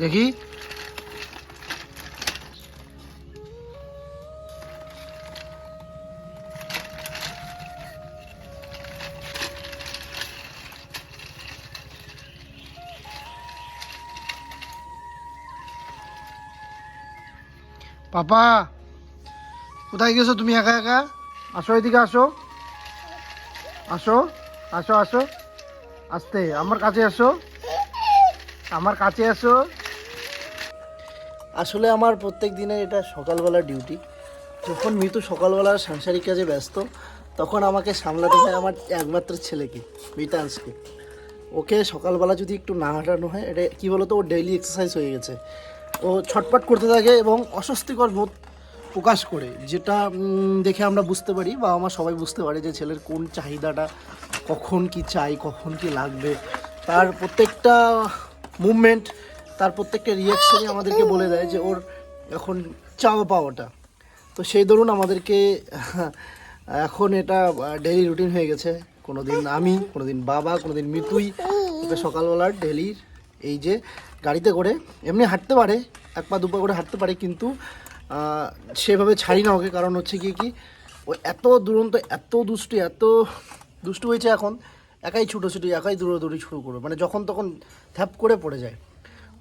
দেখি। পাপা কোথায় গেছো তুমি একা একা? আসো এদিকে আসো। আসো আসো আসো। আসতে, আমার কাছে আসো আমার কাছে আসো আসলে আমার প্রত্যেক দিনের এটা সকালবেলা ডিউটি। যখন মিতু সকালবেলা সাংসারিক কাজে ব্যস্ত, তখন আমাকে সামলাতে হয় আমার একমাত্র ছেলেকে মিতাংশকে ওকে সকালবেলা যদি একটু না হাঁটানো হয়, এটা কী বলতো ও ডেইলি এক্সারসাইজ হয়ে গেছে। ও ছটপট করতে থাকে এবং অস্বস্তিকর বোধ প্রকাশ করে, যেটা দেখে আমরা বুঝতে পারি বা আমার সবাই বুঝতে পারে যে ছেলের কোন চাহিদাটা কখন কি চাই, কখন কি লাগবে, তার প্রত্যেকটা মুভমেন্ট তার প্রত্যেকটা রিয়াকশনই আমাদেরকে বলে দেয় যে ওর এখন চাওয়া পাওয়াটা। তো সেই ধরুন আমাদেরকে, এখন এটা ডেইলি রুটিন হয়ে গেছে। কোনো দিন আমি কোনো দিন বাবা কোনো দিন মিতুই ওকে সকালবেলার ডেলির এই যে গাড়িতে করে, এমনি হাঁটতে পারে, এক পা দুপা করে হাঁটতে পারে, কিন্তু সেভাবে ছাড়ি না ওকে। কারণ হচ্ছে কি কি, ও এত দুরন্ত, এত দুষ্টু, এত দুষ্টু হয়েছে এখন, একাই ছুটোছুটি একাই দৌড়াদৌড়ি শুরু করবে। মানে যখন তখন থ্যাপ করে পড়ে যায়।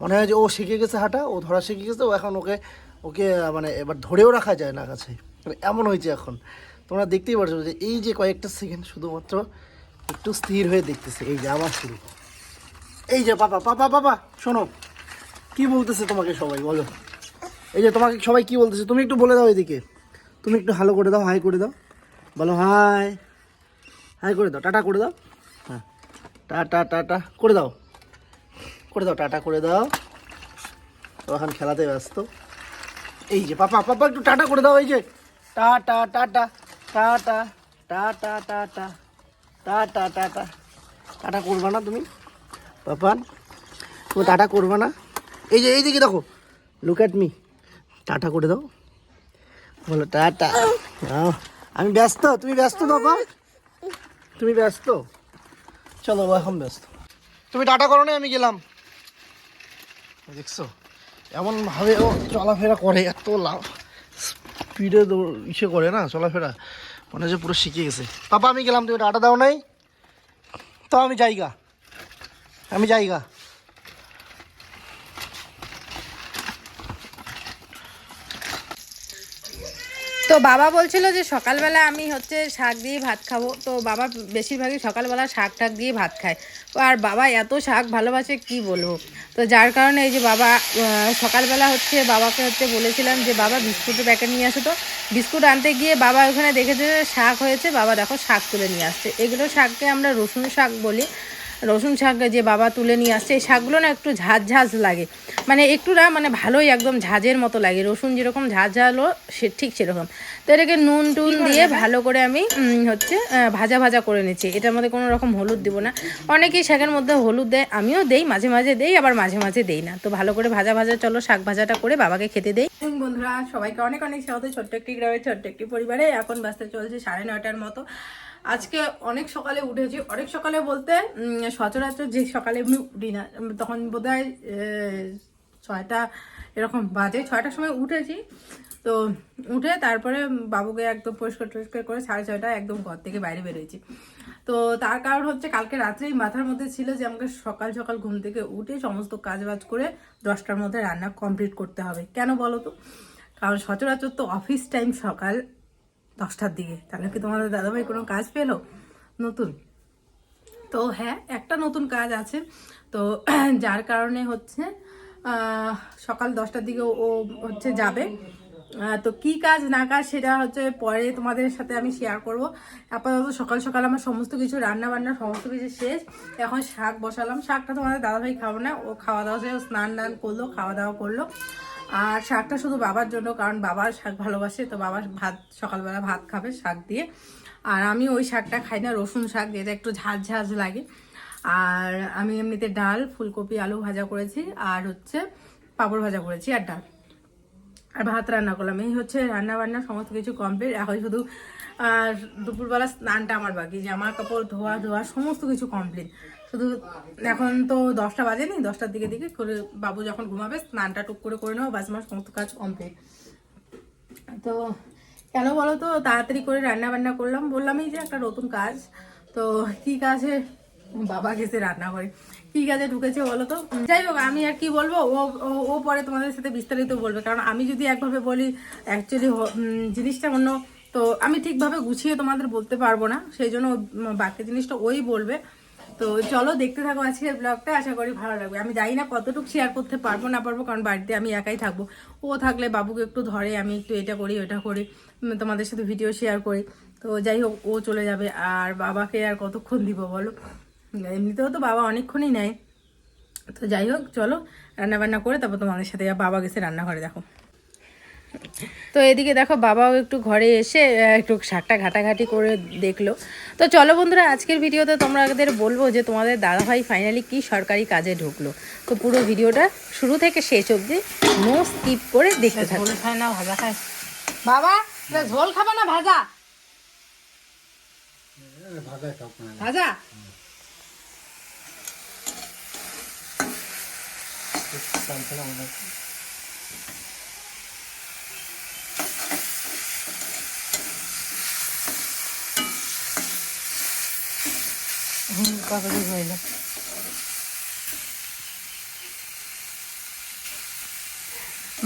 মনে হয় যে ও শিখে গেছে হাঁটা, ও ধরা শিখে গেছে, ও এখন ওকে ওকে মানে এবার ধরেও রাখা যায় না কাছে। মানে এমন হয়েছে এখন। তোমরা দেখতেই পারছ যে এই যে কয়েকটা সেকেন্ড শুধুমাত্র একটু স্থির হয়ে দেখতেছে। এই যে আবার শুরু। এই যে পাপা পাপা পাপা, শোনো। কি বলতেছে তোমাকে সবাই, বলো। এই যে তোমাকে সবাই কি বলতেছে? তুমি একটু বলে দাও এদিকে। তুমি একটু হ্যালো করে দাও হাই করে দাও। বলো হাই হাই করে দাও টাটা করে দাও হ্যাঁ টাটা টাটা করে দাও করে দাও টাটা করে দাও ও এখন খেলাতে ব্যস্ত এই যে পাপা পাপা একটু টাটা করে দাও এই যে tata tata tata tata tata tata tata tata করবা না তুমি পাপান তুমি টাটা করবা না এই যে এই দিকে দেখো লুক অ্যাট মি টাটা করে দাও বলো টাটা আমি ব্যস্ত তুমি ব্যস্ত বাবা তুমি ব্যস্ত? চলো এখন ব্যস্ত। তুমি ডাটা করো না আমি গেলাম। দেখছ? এমন ভাবে ও চলাফেরা করে এত লাভ। স্পিডে ইসে করে না চলাফেরা। মনে হচ্ছে পুরো শিখে গেছে। পাপা আমি গেলাম তুমি ডাটা দাও নাই। তো আমি যাইগা। আমি যাইগা। তো বাবা বলছিল যে সকালবেলা আমি হচ্ছে শাক দিয়ে ভাত খাব। তো বাবা বেশিরভাগই সকালবেলা শাক টাক দিয়ে ভাত খায়। আর বাবা এত শাক ভালোবাসে কি বলব? তো যার কারণে এই যে বাবা সকালবেলা হচ্ছে বাবাকে হচ্ছে বলেছিলাম যে, বাবা বিস্কুটের প্যাকেট নিয়ে আসো তো। বিস্কুট আনতে গিয়ে বাবা ওখানে দেখেছে যে শাক হয়েছে। বাবা দেখো শাক তুলে নিয়ে আসছে। এগুলো শাককে আমরা রসুন শাক বলি। রসুন শাক যে বাবা তুলে নিয়ে আসছে এই শাকগুলো না একটু ঝাঁঝ লাগে। মানে একটু না মানে ভালোই একদম ঝাঁঝের মতো লাগে। রসুন যেরকম ঝাঁঝ ঝালো সে ঠিক সেরকম। তো এটাকে নুন টুন দিয়ে ভালো করে আমি হচ্ছে ভাজা ভাজা করে নিচ্ছি। এটার মধ্যে কোনো রকম হলুদ দিব না। অনেকেই শাকের মধ্যে হলুদ দেয় আমিও দেই মাঝে মাঝে দেই আবার মাঝে মাঝে দেই না। তো ভালো করে ভাজা ভাজা চলো শাক ভাজাটা করে বাবাকে খেতে দেই। বন্ধুরা সবাইকে অনেক অনেক স্বাগত ছোট্ট একটি গ্রামে ছোট্ট একটি পরিবারে। এখন বাসতে চলছে সাড়ে নয়টার মতো। আজকে অনেক সকালে উঠেছি। অনেক সকালে বলতে সচরাচর যে সকালে আমি উঠি না তখন বোধ হয় ছয়টা এরকম বাজে। ছয়টার সময় উঠেছি। তো উঠে তারপরে বাবুকে একদম পরিষ্কার টরিষ্কার করে সাড়ে ছয়টা একদম ঘর থেকে বাইরে বেরোয়েছি। তো তার কারণ হচ্ছে কালকে রাত্রেই মাথার মধ্যে ছিল যে আমাকে সকাল সকাল ঘুম থেকে উঠে সমস্ত কাজ বাজ করে দশটার মধ্যে রান্না কমপ্লিট করতে হবে। কেন বলো তো? কারণ সচরাচর তো অফিস টাইম সকাল দশটার দিকে। তাহলে কি তোমাদের দাদাভাই কোনো কাজ পেল? নতুন? তো হ্যাঁ একটা নতুন কাজ আছে। তো যার কারণে হচ্ছে সকাল দশটার দিকে ও হচ্ছে যাবে। তো কি কাজ না কাজ সেটা হচ্ছে পরে তোমাদের সাথে আমি শেয়ার করব। আপাতত সকাল সকাল আমার সমস্ত কিছু রান্না বান্না সমস্ত কিছু শেষ। এখন শাক বসালাম। শাকটা তোমাদের দাদাভাই খাব না। ও খাওয়া দাওয়া স্নান টান করল, খাওয়া দাওয়া করল। আর শাকটা শুধু বাবার জন্য, কারণ বাবার শাক ভালোবাসে, তো বাবা ভাত, সকালবেলা ভাত খাবে শাক দিয়ে। আর আমি ওই শাকটা খাই না, রসুন শাক, যেটা একটু ঝাঁঝ ঝাঁঝ লাগে। আর আমি এমনিতে ডাল, ফুলকপি, আলু ভাজা করেছি, আর হচ্ছে পাঁপড় ভাজা করেছি, আর ডাল। আর ভাত রান্না করলাম। এই হচ্ছে রান্না বান্না সমস্ত কিছু কমপ্লিট এখন শুধু দুপুরবেলা স্নানটা আমার বাকি, জামা কাপড়, ধোয়া ধোয়া, সমস্ত কিছু কমপ্লিট শুধু এখন তো দশটা বাজে বাজেনি, দশটার দিকে দিকে করে বাবু যখন ঘুমাবে, স্নানটা টুক করে করে নেব, বাস আমার সমস্ত কাজ কমপ্লিট তো কেন বলো তো, তাড়াতাড়ি করে রান্না বান্না করলাম, বললামই যে একটা নতুন কাজ। তো কি কাজে, বাবা গেছে রান্না করে কি কাজে ঢুকেছে বলো তো? যাই হোক, আমি আর কি বলব, ও- ও পরে তোমাদের সাথে বিস্তারিত বলবে, কারণ আমি যদি একভাবে বলি অ্যাকচুয়ালি জিনিসটা অন্য। তো আমি ঠিকভাবে গুছিয়ে তোমাদের বলতে পারব না, সেই জন্য বাকি জিনিসটা ওই বলবে। তো চলো দেখতে থাকো আজকের ব্লগটা আশা করি ভালো লাগবে। আমি জানি না কতটুকু শেয়ার করতে পারব, না পারব, কারণ বাড়িতে আমি একাই থাকব। ও থাকলে বাবুকে একটু ধরে, আমি একটু এটা করি, ওটা করি তোমাদের সাথে ভিডিও শেয়ার করি। তো যাই হোক, ও চলে যাবে। আর বাবাকে আর কতক্ষণ দিব বলো? এমনিতেও তো বাবা অনেকক্ষণই নেয়। তো যাই হোক, চলো রান্না বান্না করে তারপর তোমাদের সাথে বাবা গেছে রান্নাঘরে, দেখো। তো এদিকে দেখো বাবাও একটু ঘরে এসে একটু শাকটা ঘাটাঘাটি করে দেখল। তো চলো বন্ধুরা আজকের ভিডিওতে তোমাদের বলব যে তোমাদের দাদাভাই ফাইনালি কি সরকারি কাজে ঢুকলো। তো পুরো ভিডিওটা শুরু থেকে শেষ অবধি নো স্কিপ করে দেখতে থাকো। না ভাজা খায়। বাবা ঝোল খাবে না ভাজা? ভাজা?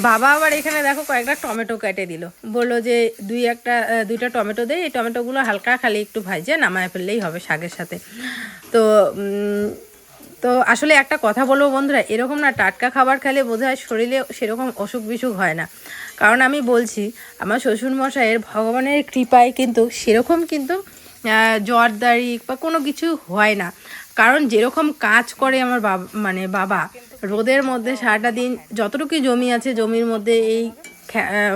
বাবা আবার এখানে দেখো কয়েকটা টমেটো কেটে দিল। বলল যে দুই একটা দুইটা টমেটো দেয় এই টমেটোগুলো হালকা খালি একটু ভাজে, নামায় ফেললেই হবে শাকের সাথে। তো তো আসলে একটা কথা বলব বন্ধুরা, এরকম না টাটকা খাবার খেলে বোধ হয় শরীরে সেরকম অসুখ বিসুখ হয় না। কারণ আমি বলছি, আমার শ্বশুরমশাইয়ের ভগবানের কৃপায় কিন্তু সেরকম কিন্তু দাড়ি বা কোনো কিছু হয় না। কারণ যেরকম কাজ করে আমার বাবা মানে বাবা, রোদের মধ্যে সারাটা দিন যতটুকু জমি আছে, জমির মধ্যে এই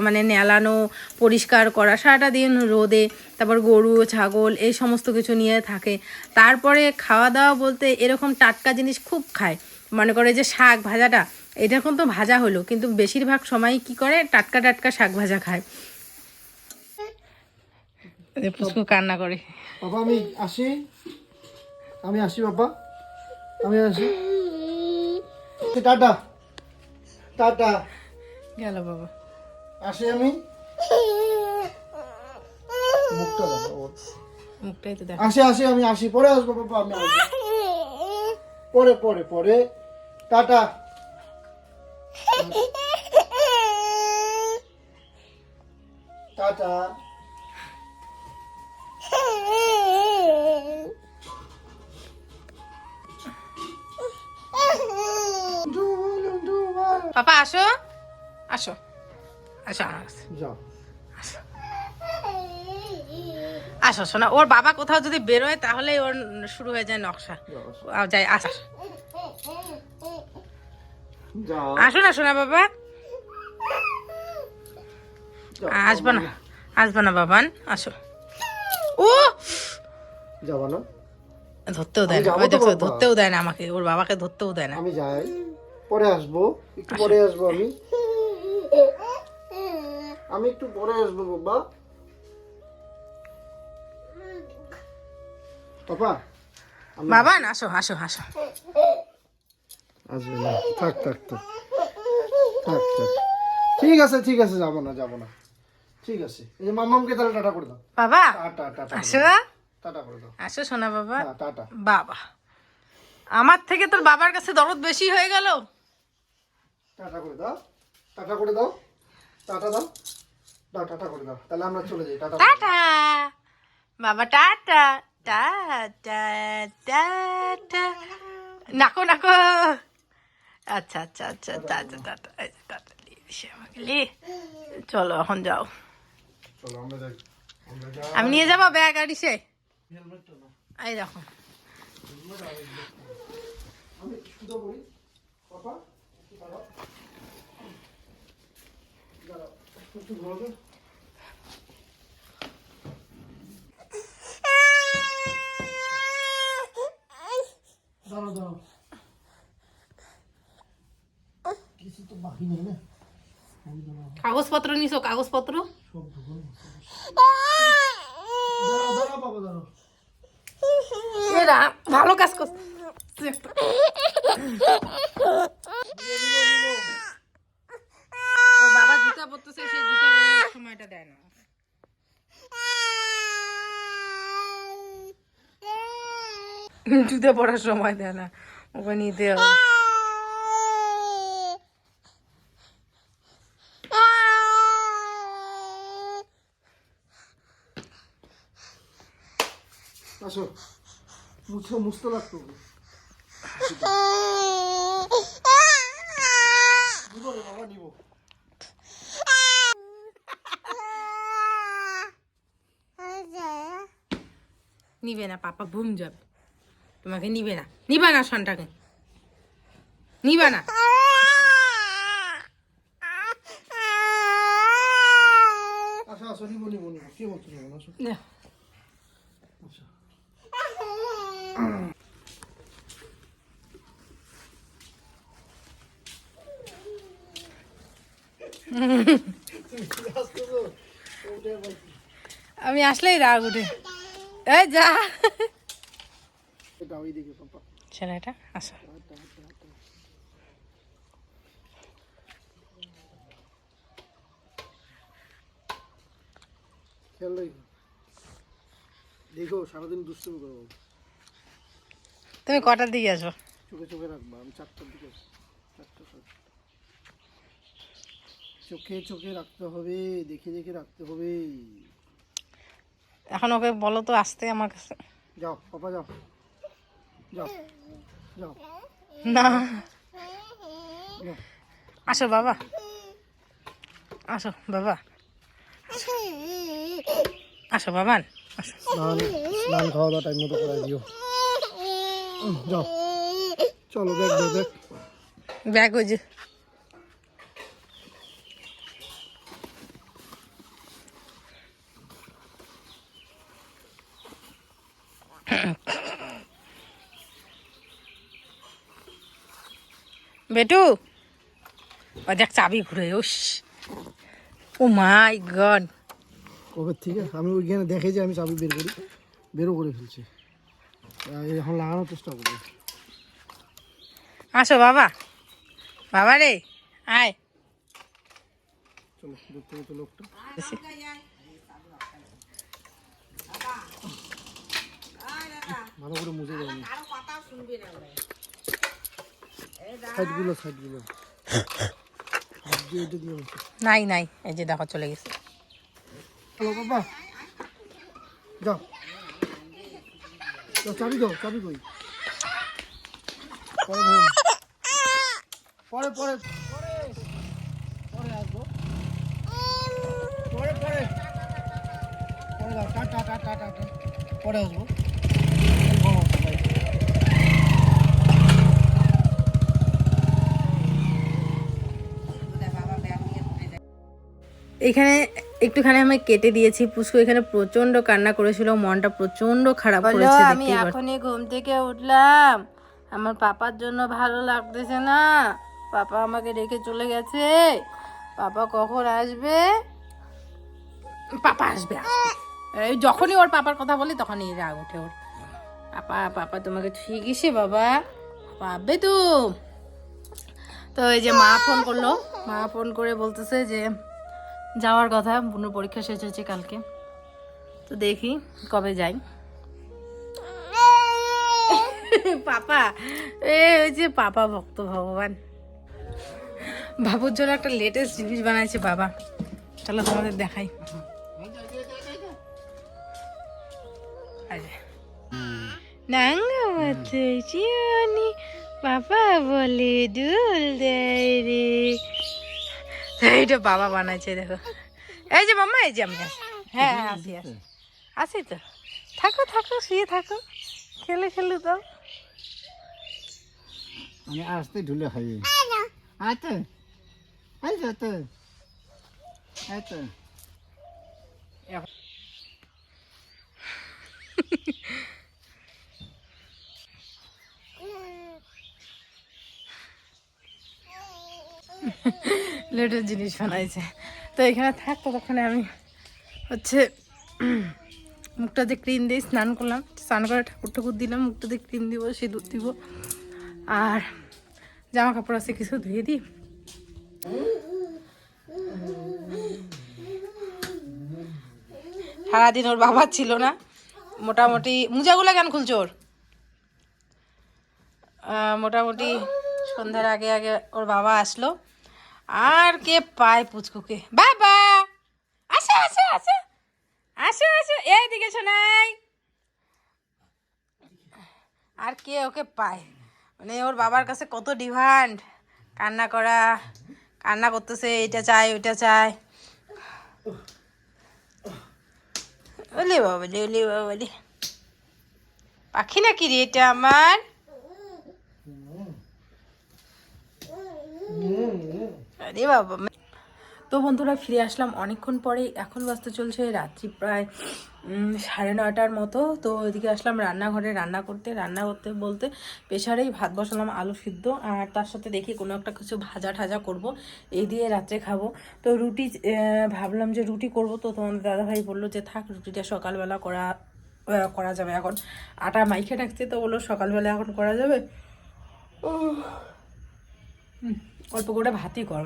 মানে নেলানো, পরিষ্কার করা, সারাটা দিন রোদে, তারপর গরু, ছাগল, এই সমস্ত কিছু নিয়ে থাকে। তারপরে খাওয়া দাওয়া বলতে এরকম টাটকা জিনিস খুব খায়। মনে করে যে শাক ভাজাটা, এটা এখন তো ভাজা হলো, কিন্তু বেশিরভাগ সময় কি করে? টাটকা টাটকা শাক ভাজা খায়। পুষ্কু কান্না করে। বাবা আমি আসি। আমি আসি বাবা। আমি আসি। টাটা। টাটা। গেল বাবা। আসি আমি। মুখটা দেখো। মুখটাই তো দেখ। আসি আসি আমি আসি। পরে আসব বাবা আমি আসব। পরে পরে পরে। টাটা। টাটা। আসো। আসো আসো যাও। আসো। শোনা ওর বাবা কোথাও যদি বেরোয় তাহলে ওর শুরু হয়ে যায় নকশা। যাই আস আস। না শোনা বাবা। আসবে না আসবে না বাবান আসো। ও! যাব না। ধরতেও দেয় না। যাব ওই তো দেখো ধরতেও দেয় না আমাকে। ওর বাবাকে ধরতেও দেয় না। আমি যাই। পরে আসব। একটু পরে আসব আমি। আমি একটু পরে আসব বাবা। পাপা আমি বাবান আসো আসো আসো। আসবে না। থাক থাক থাক। থাক থাক। ঠিক আছে ঠিক আছে যাব না যাব না। ঠিক আছে। এই মামামকে তাহলে টাটা করে দাও। বাবা টাটা টাটা আসো। টাটা করে দাও। আসো শোনা বাবা। হ্যাঁ টাটা। বাবা। আমার থেকে তোর বাবার কাছে দরদ বেশি হয়ে গেল। টাটা করে দাও। টাটা করে দাও। টাটা দাও। দাও টাটা করে দাও। তাহলে আমরা চলে যাই টাটা। টাটা। বাবা টাটা। টাটা টাটা নাকো নাকো। আচ্ছা আচ্ছা আচ্ছা টাটা টাটা। টাটা দিয়ে আমাকে লি চলো এখন যাও। চলো আমরা যাই। আমি নিয়ে যাব ব্যাগ আর ইসে? হেলমেটটা এই দেখো। আমি দাঁড়াও দাঁড়াও কিছু তো বাকি নেই না কাগজপত্র নিছো কাগজপত্র সব এরা ভালো কাজ করছে তুই একটা ও বাবা জুতা পরতেছে সেই জুতা পরার সময়টা দেয় না জুতা পরার সময় দেয় না ওকে নিতে হবে আসো মুছো মুছতে লাগতো নিবো বাবা নিবো নিবে না পাপা ঘুম যাবে তোমাকে নিবে না। নিবা না সনটাকে। নিবা না। আসতেছো? ওটাই বলছি। আমি আসলেই রাগ উঠে। এই যা। এটা ওই দিকে পাপা। ছেলেটা আসো খেয়াল রাখো। দেখো সারাদিন দুষ্টুমি করব তুমি কটার দিকে আসব চোখে চোখে রাখব আমি চারটার দিকে আসব। চারটা। চোখে চোখে রাখতে হবে দেখে দেখে রাখতে হবে। এখন ওকে বলো তো আসতে আমার কাছে। যাও পাপা যাও। যাও। যাও। না। আসো বাবা। আসো বাবা। আসো বাবা আসো। স্নান স্নান খাওয়া দাওয়া টাইম মতো করে দিও। যাও। চলো ব্যাগ ব্যাগ। ব্যাগ ওই যে। বেটু? ও দেখ চাবি ঘুরে ওস ও মাই গড। কবে থেকে আমি ওইখানে দেখে যে আমি চাবি বের করি। বেরও করে ফেলছি। এখন লাগানোর চেষ্টা করব। আসো বাবা। বাবা রে আয়। চলো লোকটা। ভালো করে মুছে দেবো সাইডগুলো। নাই নাই এই যে দেখো চলে গেছে। হ্যালো বাবা। যাও। যাও চাবি দাও চাবি কই? পরে পরে পরে পরে। আসব। পরে পরে। পরে যাও টাটা টাটা টাটা পরে আসব। এখানে একটুখানি আমি কেটে দিয়েছি। পুষ্কু এখানে প্রচণ্ড কান্না করেছিল মনটা প্রচণ্ড খারাপ করেছে আমি এখনই ঘুম থেকে উঠলাম। আমার পাপার জন্য ভালো লাগতেছে না। পাপা আমাকে রেখে চলে গেছে। পাপা কখন আসবে? পাপা আসবে এই যখনই ওর পাপার কথা বলি তখনই রাগ ওঠে ওর। পাপা পাপা তোমাকে ঠিক আছে বাবা। পাবে তো। তো এই যে মা ফোন করল মা ফোন করে বলতেছে যে যাওয়ার কথা বুনুর পরীক্ষা শেষ হয়েছে কালকে। তো দেখি কবে যাই। পাপা, এ, ওই যে পাপা ভক্ত ভগবান। বাবুর জন্য একটা লেটেস্ট জিনিস বানাইছে বাবা। চলো তোমাদের দেখাই। বাবা বলে দুল দেয় রে। এইটা বাবা বানাইছে দেখো। এই যে মাম্মা এই যে আমি হ্যাঁ হ্যাঁ আসি আসি। আসি তো। থাকো থাকো শুয়ে থাকো। খেলে খেলু তো আমি আসতে ঢুলে খাই আচ্ছা আচ্ছা তো। আচ্ছা লেটের জিনিস বানাইছে। তো এখানে থাকতো তখন আমি হচ্ছে মুখটা দিয়ে ক্রিম দিয়ে স্নান করলাম, স্নান করে ঠাকুর ঠাকুর দিলাম, মুখটা দিয়ে ক্রিম দিব, সিঁদুর দিব। আর জামা কাপড় আছে, কিছু ধুয়ে দিই। সারাদিন ওর বাবা ছিল না। মোটামুটি, মোজাগুলো কেন খুলছো ওর? মোটামুটি সন্ধ্যার আগে আগে ওর বাবা আসলো। আর কে পায় পুচকুকে? বাবা! আসে আসে আসে। আসে আসে। এইদিকে শোনাই আর কে ওকে পায়? মানে ওর বাবার কাছে কত ডিমান্ড? কান্না করা, কান্না করতেছে এটা চাই ওইটা চাই ওলে বাবলি ওলে বাবলি। পাখি নাকি রে এটা আমার? আরে বাবা তো বন্ধুরা ফিরে আসলাম অনেকক্ষণ পরে এখন বাজতে চলছে রাত্রি প্রায় সাড়ে নয়টার মতো। তো ওইদিকে আসলাম রান্নাঘরে রান্না করতে। রান্না করতে বলতে প্রেশারেই ভাত বসালাম আলু সিদ্ধ। আর তার সাথে দেখি কোনো একটা কিছু ভাজা ঠাজা করব। এই দিয়ে রাত্রে খাব। তো রুটি ভাবলাম যে রুটি করব। তো তোমাদের দাদাভাই বলল যে থাক রুটিটা সকালবেলা করা করা যাবে। এখন আটা মাইখে রাখছে তো বলল সকালবেলা এখন করা যাবে। হুম, অল্প করে ভাতই কর।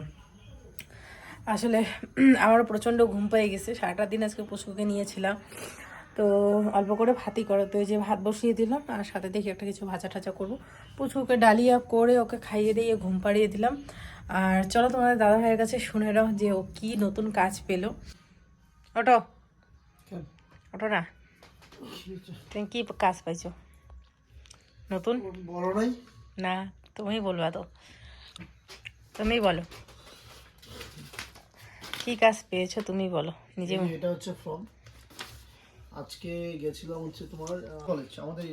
আসলে আমার প্রচণ্ড ঘুম পেয়ে গেছে সারাটা দিন আজকে পশুকে নিয়েছিলাম। তো অল্প করে ভাতই করো। তো এই যে ভাত বসিয়ে দিলাম আর সাথে দেখি একটা কিছু ভাজা টাজা করব। পশুকে ডালিয়া করে ওকে খাইয়ে দিয়ে ঘুম পাড়িয়ে দিলাম। আর চলো তোমাদের দাদা ভাইয়ের কাছে শুনে নাও যে ও কি নতুন কাজ পেল। ওটো ওটো না। তুমি কি কাজ পাইছো? নতুন? বড় নাই? না তুমি বলবা তো। তুমি বলো। কি কাজ পেয়েছ তুমি বলো নিজে এটা হচ্ছে ফর্ম আজকে গেছিলাম হচ্ছে তোমার কলেজ আমাদের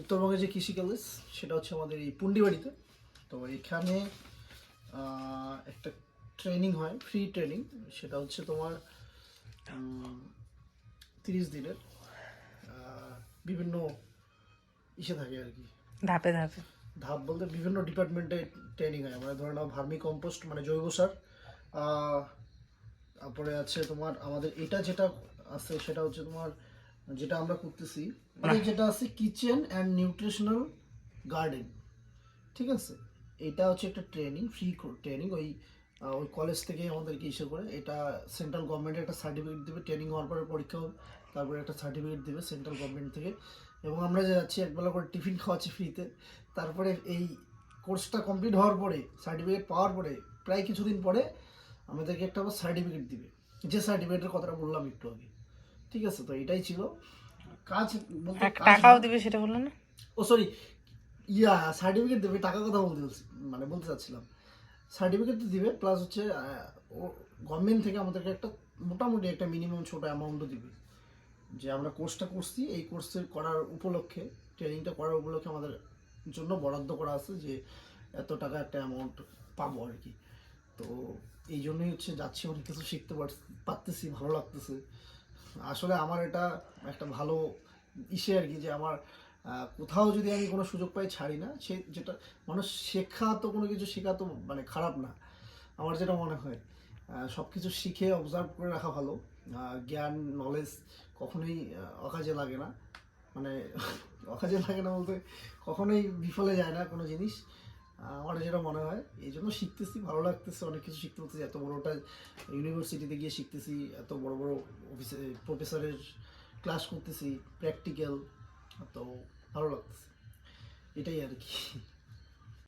উত্তরবঙ্গে যে কৃষি কলেজ সেটা হচ্ছে আমাদের এই পুন্ডিবাড়িতে। তো এখানে একটা ট্রেনিং হয় ফ্রি ট্রেনিং সেটা হচ্ছে তোমার তিরিশ দিনের বিভিন্ন ইসে থাকে আর কি। ধাপে ধাপে। ধাপ বলতে বিভিন্ন ডিপার্টমেন্টে ট্রেনিং হয়। মানে ধরে নাও ভার্মি কম্পোস্ট মানে জৈব সার তারপরে আছে তোমার আমাদের এটা যেটা আছে সেটা হচ্ছে তোমার যেটা আমরা করতেছি মানে যেটা আছে কিচেন অ্যান্ড নিউট্রিশনাল গার্ডেন ঠিক আছে? এটা হচ্ছে একটা ট্রেনিং ফ্রি ট্রেনিং ওই ওই কলেজ থেকে আমাদেরকে ইসে করে। এটা সেন্ট্রাল গভর্নমেন্টের একটা সার্টিফিকেট দেবে ট্রেনিং হওয়ার পরে পরীক্ষা হবে তারপরে একটা সার্টিফিকেট দেবে সেন্ট্রাল গভর্নমেন্ট থেকে। এবং আমরা যে যাচ্ছি একবেলা করে টিফিন খাওয়াচ্ছি ফ্রিতে তারপরে এই কোর্সটা কমপ্লিট হওয়ার পরে সার্টিফিকেট পাওয়ার পরে প্রায় কিছুদিন পরে আমাদেরকে একটা আবার সার্টিফিকেট দিবে। যে সার্টিফিকেটের কথাটা বললাম একটু আগে। ঠিক আছে তো এটাই ছিল। কাজ টাকাও দিবে সেটা বলল না? ও সরি ইয়া সার্টিফিকেট দেবে টাকা কথা বলতে মানে বলতে চাচ্ছিলাম। সার্টিফিকেট তো দিবে প্লাস হচ্ছে ও গভর্নমেন্ট থেকে আমাদেরকে একটা মোটামুটি একটা মিনিমাম ছোটো অ্যামাউন্টও দিবে। যে আমরা কোর্সটা করছি, এই কোর্সের করার উপলক্ষে ট্রেনিংটা করার উপলক্ষে আমাদের জন্য বরাদ্দ করা আছে যে এত টাকা একটা অ্যামাউন্ট পাবো আর কি। তো এই জন্যই হচ্ছে যাচ্ছি, অনেক কিছু শিখতে পার- পারতেছি, ভালো লাগতেছে। আসলে আমার এটা একটা ভালো ইসে আর কি যে আমার কোথাও যদি আমি কোনো সুযোগ পাই ছাড়ি না, সে যেটা, মানুষ শেখা তো কোনো কিছু শেখা তো মানে খারাপ না, আমার যেটা মনে হয়। সব কিছু শিখে অবজার্ভ করে রাখা ভালো। জ্ঞান নলেজ কখনোই অকাজে লাগে না। মানে অকাজে লাগে না বলতে কখনোই বিফলে যায় না কোনো জিনিস। আমার যেটা মনে হয়, এই জন্য শিখতেছি, ভালো লাগতেছে, অনেক কিছু শিখতে হচ্ছে এত বড়টা ইউনিভার্সিটিতে গিয়ে শিখতেছি, এত বড় বড় অফিসে প্রফেসরের ক্লাস করতেছি প্র্যাকটিক্যাল তো ভালো লাগতেছে। এটাই আর কি।